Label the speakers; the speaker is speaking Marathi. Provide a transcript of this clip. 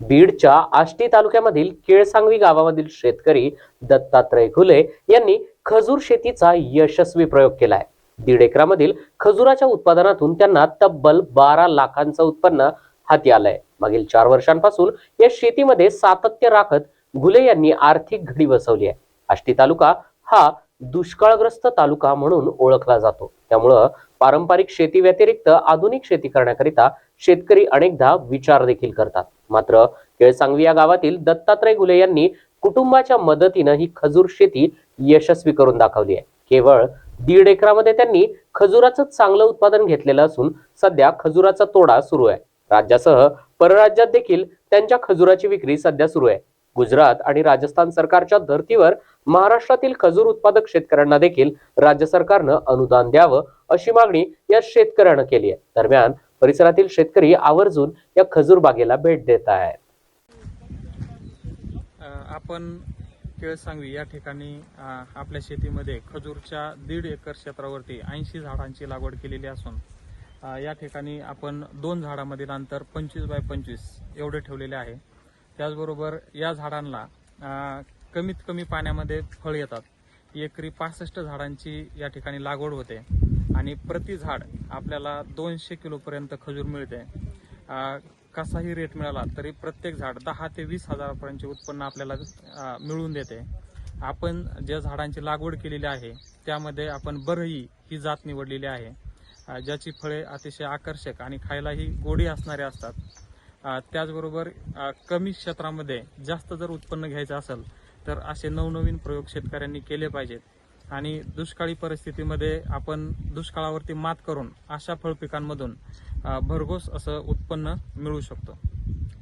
Speaker 1: बीडच्या आष्टी तालुक्यामधील केळसांगवी गावामधील शेतकरी दत्तात्रय घुले यांनी खजूर शेतीचा यशस्वी प्रयोग केलाय. दीड एकरामधील खजुराच्या उत्पादनातून त्यांना तब्बल बारा लाखांचं उत्पन्न हाती आलंय. मागील चार वर्षांपासून या शेतीमध्ये सातत्य राखत घुले यांनी आर्थिक घडी बसवली आहे. आष्टी तालुका हा दुष्काळग्रस्त तालुका म्हणून ओळखला जातो. त्यामुळं पारंपरिक शेती व्यतिरिक्त आधुनिक शेती करण्याकरिता शेतकरी अनेकदा विचार देखील करतात. मात्र केळसांगवी या गावातील दत्तात्रय गुले यांनी कुटुंबाच्या मदतीनं ही खजूर शेती यशस्वी करून दाखवली आहे. केवळ दीड एकरामध्ये त्यांनी खजुराचं चांगलं उत्पादन घेतलेलं असून सध्या खजुराचा तोडा सुरू आहे. राज्यासह परराज्यात देखील त्यांच्या खजुराची विक्री सध्या सुरू आहे. गुजरात आणि राजस्थान सरकारच्या धर्तीवर महाराष्ट्रातील खजूर उत्पादक शेतकऱ्यांना देखील राज्य सरकारनं अनुदान द्यावं अशी मागणी या शेतकऱ्यानं केली आहे. दरम्यान परिसरातील शेतकरी आवर्जून या खजूर बागेला भेट देत आहेत.
Speaker 2: आपण आपण केळसांगवी या ठिकाणी आपल्या शेतीमध्ये खजूरच्या दीड एकर क्षेत्रावरती ऐंशी झाडांची लागवड केलेली असून या ठिकाणी आपण दोन झाडामधील अंतर पंचवीस बाय पंचवीस एवढे ठेवलेले आहे. त्याचबरोबर या झाडांना कमीत कमी पाण्यामध्ये फळ येतात. एकरी पासष्ट झाडांची या ठिकाणी लागवड होते. आणि प्रति झाड आपल्याला दोनशे किलोपर्यंत खजूर मिळते. कसाही रेट मिळाला तरी प्रत्येक झाड दहा ते वीस हजारापर्यंतचे उत्पन्न आपल्याला मिळून मिळवून देते. आपण ज्या झाडांची लागवड केलेली आहे त्यामध्ये आपण बरही ही जात निवडलेली आहे. ज्याची फळे अतिशय आकर्षक आणि खायलाही गोडी असणारे असतात. त्याचबरोबर कमी क्षेत्रामध्ये जास्त जर उत्पन्न घ्यायचं असेल तर असे नवनवीन प्रयोग शेतकऱ्यांनी केले पाहिजेत. आणि दुष्काळी परिस्थितीमध्ये आपण दुष्काळावरती मात करून अशा फळपिकांमधून भरघोस असं उत्पन्न मिळू शकतो.